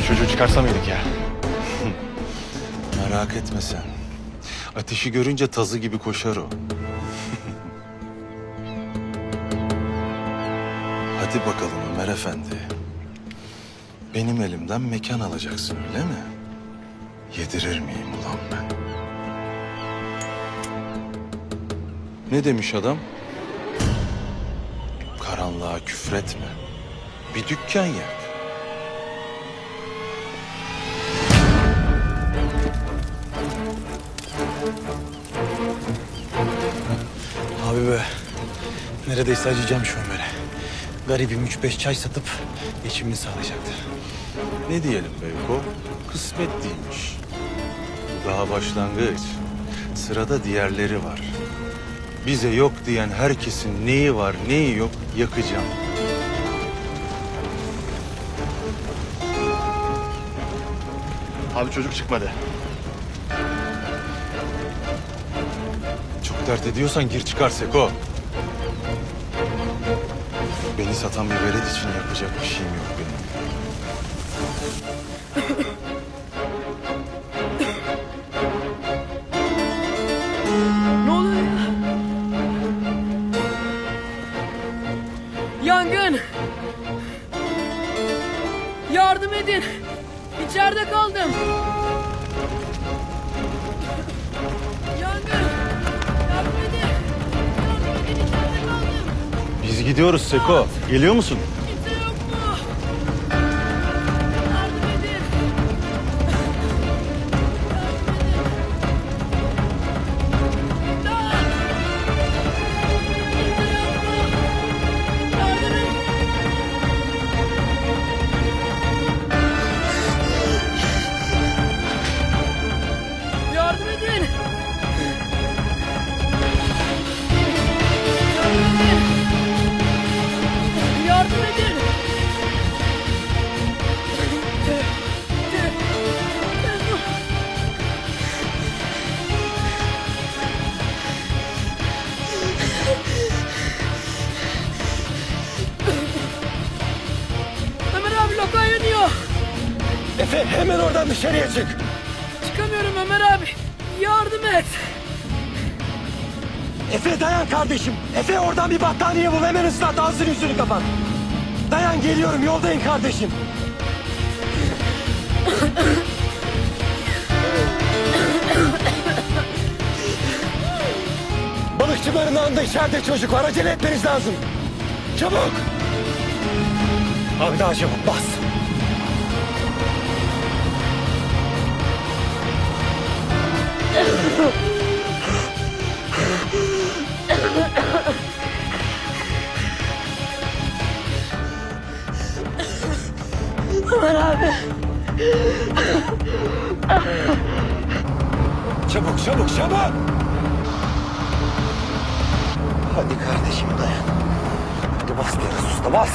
çocuğu çıkarsa mıydık ya? Merak etme sen. Ateşi görünce tazı gibi koşar o. Hadi bakalım Ömer Efendi. Benim elimden mekan alacaksın öyle mi? Yedirir miyim ulan ben? Ne demiş adam? Karanlığa küfretme. Bir dükkan yak. Neredeyse acıyacağım şu Ömer'e. Garibim üç beş çay satıp geçimini sağlayacaktı. Ne diyelim Beyko? Kısmet değilmiş. Bu daha başlangıç. Sırada diğerleri var. Bize yok diyen herkesin neyi var neyi yok yakacağım. Abi çocuk çıkmadı. Çok dert ediyorsan gir çıkar Seko. Beni satan bir velet için yapacak bir şeyim yok benim. Ne oluyor ya? Yangın! Yardım edin! İçeride kaldım! Gidiyoruz Seko. Geliyor musun? Oradan dışarıya çık. Çıkamıyorum Ömer abi. Yardım et. Efe dayan kardeşim. Efe oradan bir battaniye bul hemen ıslat ağzını yüzünü kapat. Dayan geliyorum yoldayım kardeşim. Balıkçı barınağında içeride çocuk var. Acele etmeniz lazım. Çabuk. Abi daha çabuk bas. Ömer abi. Çabuk çabuk çabuk. Hadi kardeşim dayan. Hadi bas biraz usta bas.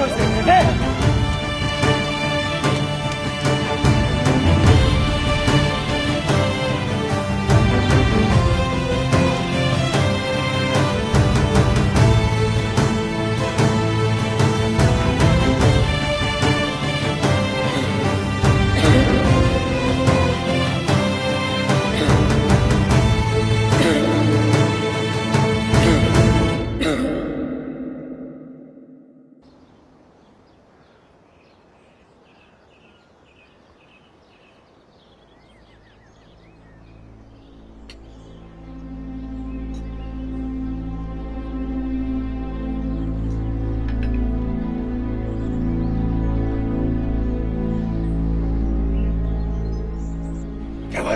He?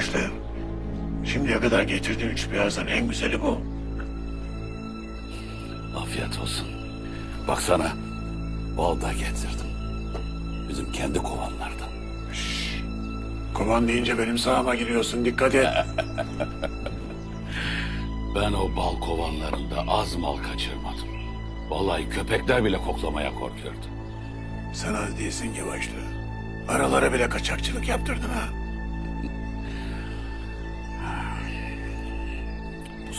Yavaşla. Şimdiye kadar getirdiğin üç beyazdan en güzeli bu. Afiyet olsun. Baksana, bal da getirdim. Bizim kendi kovanlardan. Kovan deyince benim sağıma giriyorsun dikkat et. Ben o bal kovanlarında az mal kaçırmadım. Vallahi köpekler bile koklamaya korkuyordu. Sen az değilsin ki başlı. Aralara bile kaçakçılık yaptırdın ha.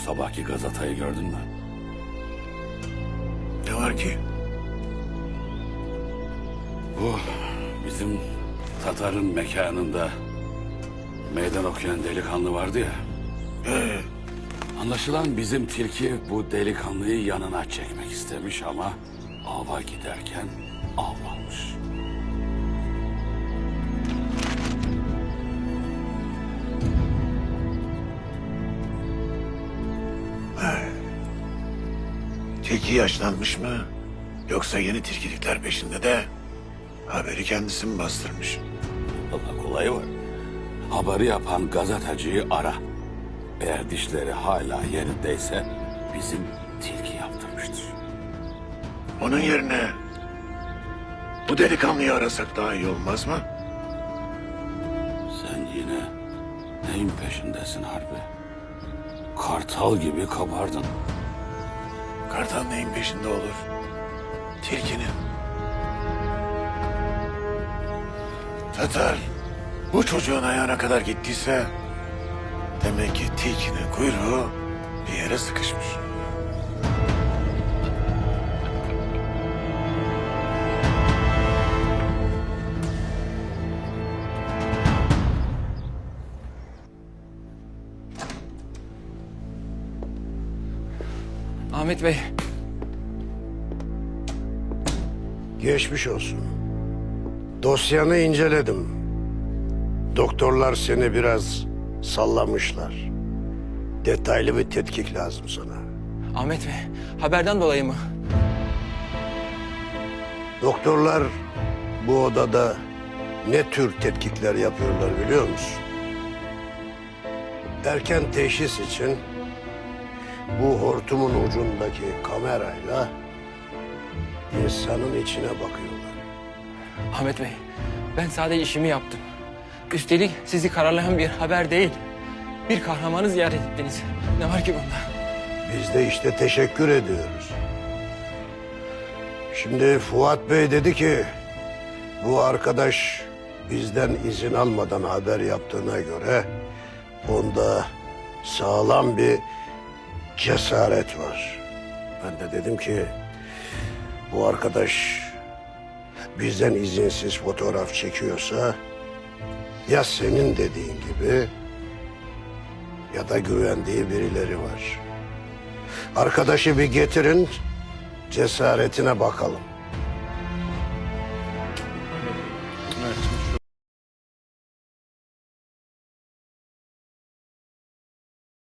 Sabahki gazetayı gördün mü? Ne var ki? Bu bizim Tatar'ın mekanında meydan okuyan delikanlı vardı ya. Ee, Anlaşılan bizim tilki bu delikanlıyı yanına çekmek istemiş ama ava giderken avlanmış. Tilki yaşlanmış mı? Yoksa yeni tilkilikler peşinde de haberi kendisi mi bastırmış? Valla kolayı var. Haberi yapan gazeteciyi ara. Eğer dişleri hala yerindeyse bizim tilki yaptırmıştır. Onun yerine bu delikanlıyı arasak daha iyi olmaz mı? Sen yine neyin peşindesin harbi? Kartal gibi kabardın. Kartal neyin peşinde olur? Tilkinin. Tatar bu çocuğun ayağına kadar gittiyse demek ki tilkinin kuyruğu bir yere sıkışmış. Ahmet Bey. Geçmiş olsun. Dosyanı inceledim. Doktorlar seni biraz sallamışlar. Detaylı bir tetkik lazım sana. Ahmet Bey. Haberden dolayı mı? Doktorlar bu odada ne tür tetkikler yapıyorlar biliyor musun? Erken teşhis için bu hortumun ucundaki kamerayla insanın içine bakıyorlar. Ahmet Bey, ben sadece işimi yaptım. Üstelik sizi kararlayan bir haber değil. Bir kahramanı ziyaret ettiniz. Ne var ki bunda? Biz de işte teşekkür ediyoruz. Şimdi Fuat Bey dedi ki bu arkadaş bizden izin almadan haber yaptığına göre onda sağlam bir cesaret var. Ben de dedim ki bu arkadaş bizden izinsiz fotoğraf çekiyorsa ya senin dediğin gibi ya da güvendiği birileri var. Arkadaşı bir getirin, cesaretine bakalım.